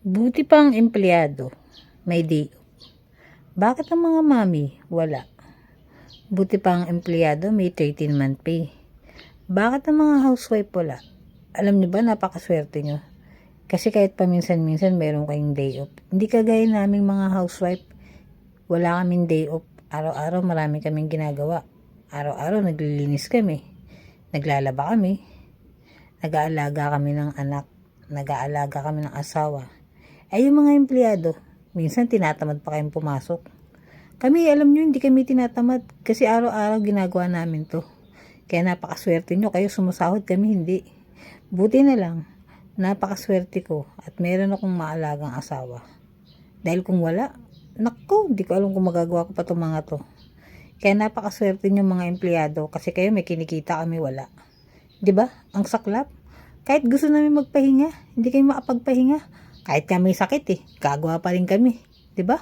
Buti pa ang empleyado, may day off. Bakit ang mga mami, wala? Buti pa ang empleyado, may 13 month pay. Bakit ang mga housewife wala? Alam niyo ba, napakaswerte niyo. Kasi kahit paminsan-minsan meron kayong day off. Hindi kagaya naming mga housewife, wala kaming day off. Araw-araw marami kaming ginagawa. Araw-araw naglilinis kami. Naglalaba kami. Nag-aalaga kami ng anak. Nag-aalaga kami ng asawa. Ay yung mga empleyado, minsan tinatamad pa kayong pumasok. Kami, alam nyo, hindi kami tinatamad kasi araw-araw ginagawa namin to. Kaya napakaswerte nyo, kayo sumasahod kami hindi. Buti na lang, napakaswerte ko at meron akong maalagang asawa. Dahil kung wala, naku, hindi ko alam kung magagawa ko pa itong mga to. Kaya napakaswerte nyo mga empleyado kasi kayo may kinikita kami wala. ba? Ang saklap. Kahit gusto namin magpahinga, hindi kayo makapagpahinga. Kahit kami sakit eh, gagawa pa rin kami. 'Di ba?